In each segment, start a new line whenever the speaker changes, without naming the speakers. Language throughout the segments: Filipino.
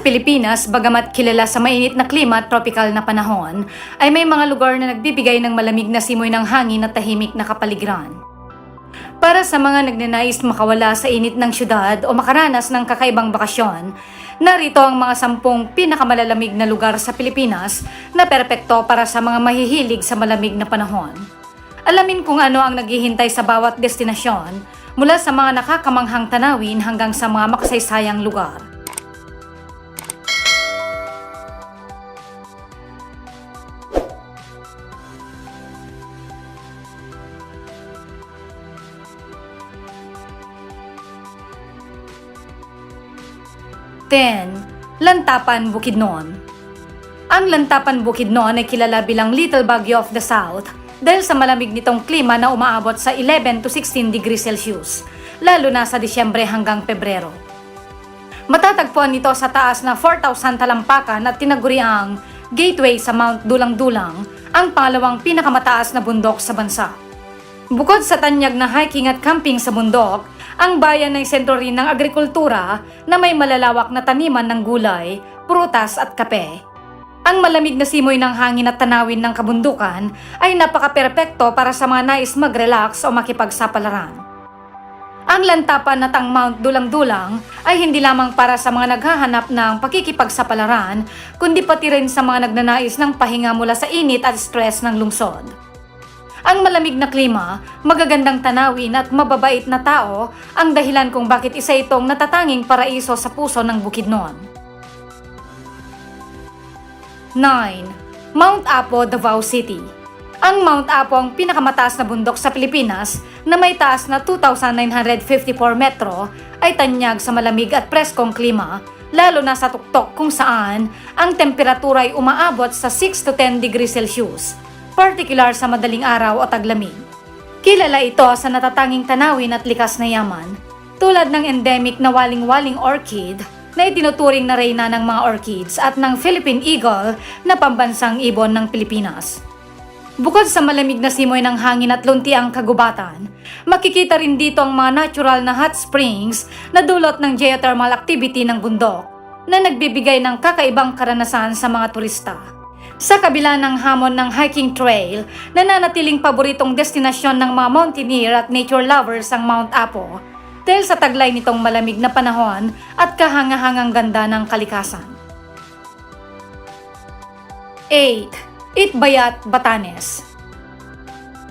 Ang Pilipinas, bagamat kilala sa mainit na klima at tropical na panahon, ay may mga lugar na nagbibigay ng malamig na simoy ng hangin at tahimik na kapaligiran. Para sa mga nagnanais makawala sa init ng syudad o makaranas ng kakaibang bakasyon, narito ang mga sampung pinakamalalamig na lugar sa Pilipinas na perpekto para sa mga mahihilig sa malamig na panahon. Alamin kung ano ang naghihintay sa bawat destinasyon mula sa mga nakakamanghang tanawin hanggang sa mga makasaysayang lugar. Ten, Lantapan Bukidnon Ang Lantapan Bukidnon ay kilala bilang Little Baguio of the South dahil sa malamig nitong klima na umaabot sa 11 to 16 degrees Celsius, lalo na sa Disyembre hanggang Pebrero. Matatagpuan ito sa taas na 4,000 talampakan at tinaguriang gateway sa Mount Dulang-Dulang, ang pangalawang pinakamataas na bundok sa bansa. Bukod sa tanyag na hiking at camping sa bundok, ang bayan ay sentro rin ng agrikultura na may malalawak na taniman ng gulay, prutas at kape. Ang malamig na simoy ng hangin at tanawin ng kabundukan ay napaka-perpekto para sa mga nais mag-relax o makipagsapalaran. Ang lantapan at ang Mount Dulang-Dulang ay hindi lamang para sa mga naghahanap ng pakikipagsapalaran, kundi pati rin sa mga nagnanais ng pahinga mula sa init at stress ng lungsod. Ang malamig na klima, magagandang tanawin at mababait na tao ang dahilan kung bakit isa itong natatanging paraiso sa puso ng Bukidnon. 9. Mount Apo, Davao City Ang Mount Apo ang pinakamataas na bundok sa Pilipinas na may taas na 2,954 metro ay tanyag sa malamig at preskong klima lalo na sa tuktok kung saan ang temperatura ay umaabot sa 6 to 10 degrees Celsius particular sa madaling araw o taglamig. Kilala ito sa natatanging tanawin at likas na yaman, tulad ng endemic na waling-waling orchid na itinuturing na reyna ng mga orchids at ng Philippine Eagle na pambansang ibon ng Pilipinas. Bukod sa malamig na simoy ng hangin at luntiang kagubatan, makikita rin dito ang mga natural na hot springs na dulot ng geothermal activity ng bundok na nagbibigay ng kakaibang karanasan sa mga turista. Sa kabila ng hamon ng hiking trail, nananatiling paboritong destinasyon ng mga mountaineer at nature lovers ang Mount Apo dahil sa taglay nitong malamig na panahon at kahangahangang ganda ng kalikasan. 8. Itbayat, Batanes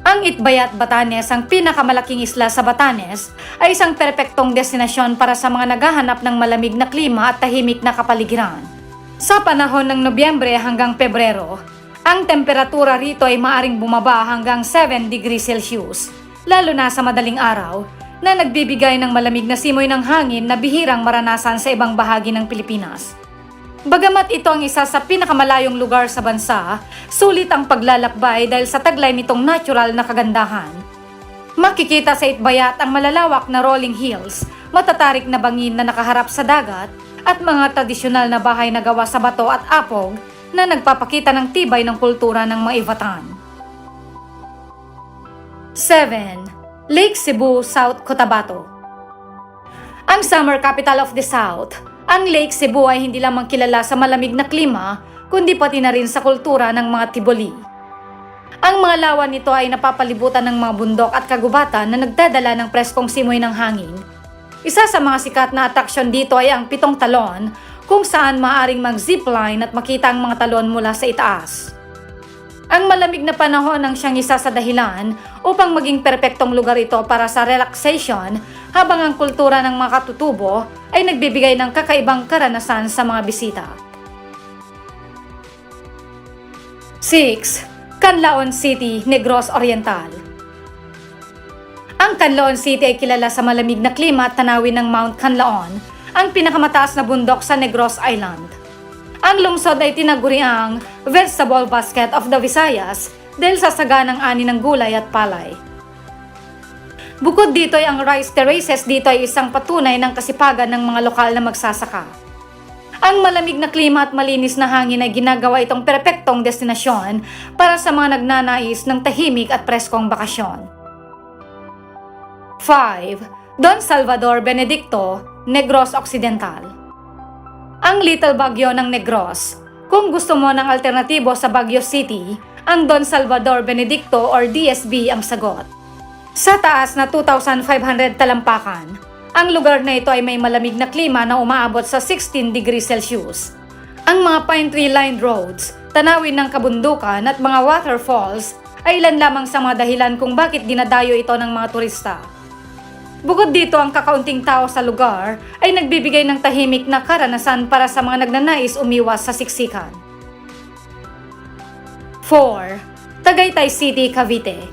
Ang Itbayat, Batanes, ang pinakamalaking isla sa Batanes, ay isang perpektong destinasyon para sa mga naghahanap ng malamig na klima at tahimik na kapaligiran. Sa panahon ng Nobyembre hanggang Pebrero, ang temperatura rito ay maaring bumaba hanggang 7 degrees Celsius, lalo na sa madaling araw, na nagbibigay ng malamig na simoy ng hangin na bihirang maranasan sa ibang bahagi ng Pilipinas. Bagamat ito ang isa sa pinakamalayong lugar sa bansa, sulit ang paglalakbay dahil sa taglay nitong natural na kagandahan. Makikita sa Itbayat ang malalawak na rolling hills, matatarik na bangin na nakaharap sa dagat, at mga tradisyonal na bahay na gawa sa bato at apog na nagpapakita ng tibay ng kultura ng mga Ivatan. 7. Lake Cebu, South Cotabato Ang summer capital of the South, ang Lake Cebu ay hindi lamang kilala sa malamig na klima, kundi pati na rin sa kultura ng mga Tiboli. Ang mga lawa nito ay napapalibutan ng mga bundok at kagubatan na nagdadala ng preskong simoy ng hangin isa sa mga sikat na atraksyon dito ay ang pitong talon kung saan maaring mag-zipline at makita ang mga talon mula sa itaas. Ang malamig na panahon ang siyang isa sa dahilan upang maging perpektong lugar ito para sa relaxation habang ang kultura ng mga katutubo ay nagbibigay ng kakaibang karanasan sa mga bisita. 6. Canlaon City, Negros Oriental ang Canlaon City ay kilala sa malamig na klima at tanawin ng Mount Canlaon, ang pinakamataas na bundok sa Negros Island. Ang lungsod ay tinaguri ang Vegetable Basket of the Visayas dahil sa saganang ani ng gulay at palay. Bukod dito ay ang rice terraces dito ay isang patunay ng kasipagan ng mga lokal na magsasaka. Ang malamig na klima at malinis na hangin ay ginagawa itong perpektong destinasyon para sa mga nagnanais ng tahimik at preskong bakasyon. 5. Don Salvador Benedicto, Negros Occidental ang Little Baguio ng Negros. Kung gusto mo ng alternatibo sa Baguio City, ang Don Salvador Benedicto or DSB ang sagot. Sa taas na 2,500 talampakan, ang lugar na ito ay may malamig na klima na umaabot sa 16 degrees Celsius. Ang mga pine tree lined roads, tanawin ng kabundukan at mga waterfalls ay ilan lamang sa mga dahilan kung bakit dinadayo ito ng mga turista. Bukod dito, ang kakaunting tao sa lugar ay nagbibigay ng tahimik na karanasan para sa mga nagnanais umiwas sa siksikan. 4. Tagaytay City, Cavite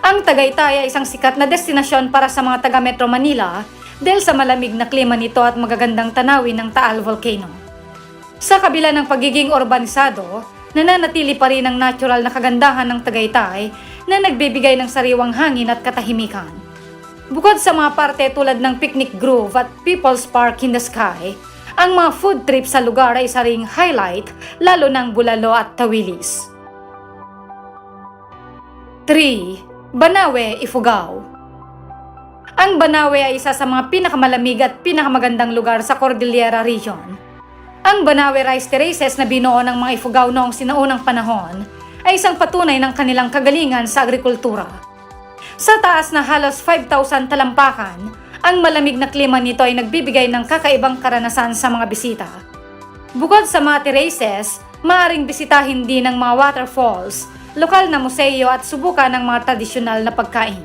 Ang Tagaytay ay isang sikat na destinasyon para sa mga taga Metro Manila dahil sa malamig na klima nito at magagandang tanawin ng Taal Volcano. Sa kabila ng pagiging urbanisado, nananatili pa rin ang natural na kagandahan ng Tagaytay na nagbibigay ng sariwang hangin at katahimikan. Bukod sa mga parte tulad ng Picnic Grove at People's Park in the Sky, ang mga food trip sa lugar ay isa ring highlight lalo ng bulalo at tawilis. 3. Banawe, Ifugao Ang Banawe ay isa sa mga pinakamalamig at pinakamagandang lugar sa Cordillera Region. Ang Banawe Rice Terraces na binuo ng mga Ifugao noong sinaunang panahon ay isang patunay ng kanilang kagalingan sa agrikultura. Sa taas na halos 5,000 talampakan, ang malamig na klima nito ay nagbibigay ng kakaibang karanasan sa mga bisita. Bukod sa mga terraces, maaaring bisitahin din ng mga waterfalls, lokal na museo at subukan ng mga tradisyonal na pagkain.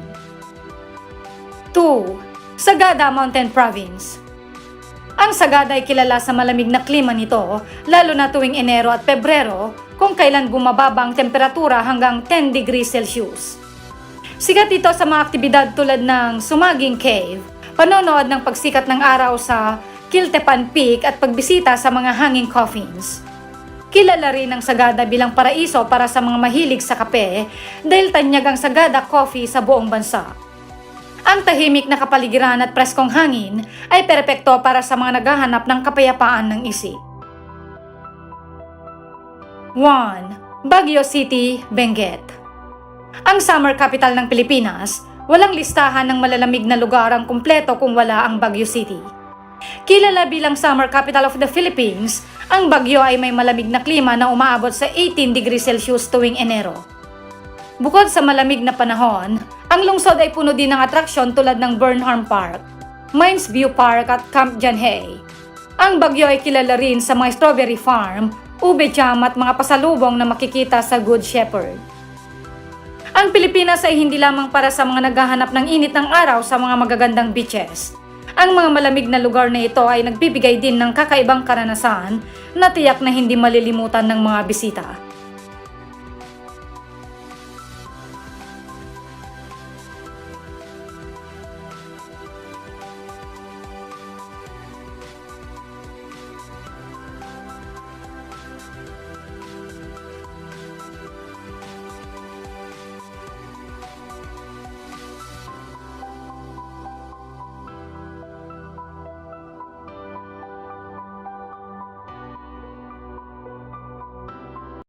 2. Sagada Mountain Province Ang Sagada ay kilala sa malamig na klima nito, lalo na tuwing Enero at Pebrero, kung kailan bumababa ang temperatura hanggang 10 degrees Celsius. Sikat ito sa mga aktibidad tulad ng Sumaging Cave, panonood ng pagsikat ng araw sa Kiltepan Peak at pagbisita sa mga hanging coffins. Kilala rin ang Sagada bilang paraiso para sa mga mahilig sa kape dahil tanyag ang Sagada Coffee sa buong bansa. Ang tahimik na kapaligiran at preskong hangin ay perpekto para sa mga naghahanap ng kapayapaan ng isip. 1. Baguio City, Benguet Ang summer capital ng Pilipinas, walang listahan ng malalamig na lugar ang kumpleto kung wala ang Baguio City. Kilala bilang summer capital of the Philippines, ang Baguio ay may malamig na klima na umaabot sa 18 degrees Celsius tuwing Enero. Bukod sa malamig na panahon, ang lungsod ay puno din ng atraksyon tulad ng Burnham Park, Mines View Park at Camp Janhay. Ang Baguio ay kilala rin sa mga strawberry farm, ube jam at mga pasalubong na makikita sa Good Shepherd. Ang Pilipinas ay hindi lamang para sa mga naghahanap ng init ng araw sa mga magagandang beaches. Ang mga malamig na lugar na ito ay nagbibigay din ng kakaibang karanasan na tiyak na hindi malilimutan ng mga bisita.